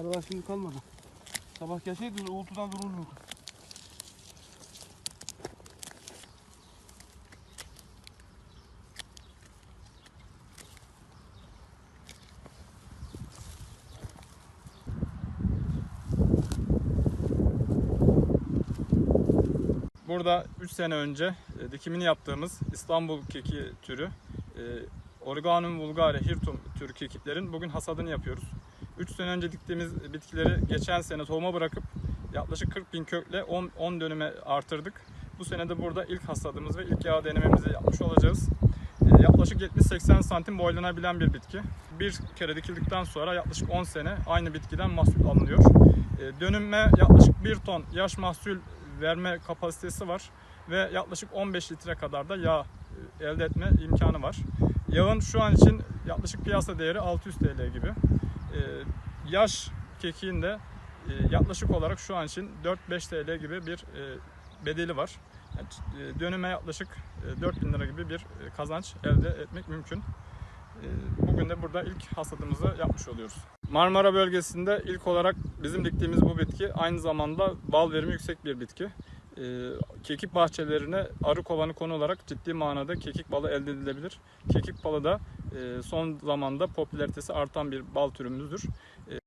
Araba şimdi kalmadı. Sabah gelseydi uğultudan durulmuyordu. Burada 3 sene önce e, dikimini yaptığımız İstanbul keki türü e, Origanum vulgare hirtum türü kekiklerin bugün hasadını yapıyoruz. 3 sene önce diktiğimiz bitkileri geçen sene tohuma bırakıp yaklaşık 40 bin kökle 10, 10 dönüme artırdık. Bu sene de burada ilk hasadımız ve ilk yağ denememizi yapmış olacağız. E, Yaklaşık 70-80 santim boylanabilen bir bitki. Bir kere dikildikten sonra yaklaşık 10 sene aynı bitkiden mahsul alınıyor. E, Dönüme yaklaşık 1 ton yaş mahsul verme kapasitesi var ve yaklaşık 15 litre kadar da yağ e, elde etme imkanı var. Yağın şu an için yaklaşık piyasa değeri 600 TL gibi. E, Yaş kekiğin de e, yaklaşık olarak şu an için 4-5 TL gibi bir e, bedeli var. Yani, Dönüme yaklaşık e, 4000 lira gibi bir kazanç elde etmek mümkün. Bugün de burada ilk hasadımızı yapmış oluyoruz. Marmara bölgesinde ilk olarak bizim diktiğimiz bu bitki aynı zamanda bal verimi yüksek bir bitki. Kekik bahçelerine arı kovanı konu olarak ciddi manada kekik balı elde edilebilir. Kekik balı da son zamanda popülaritesi artan bir bal türümüzdür. E,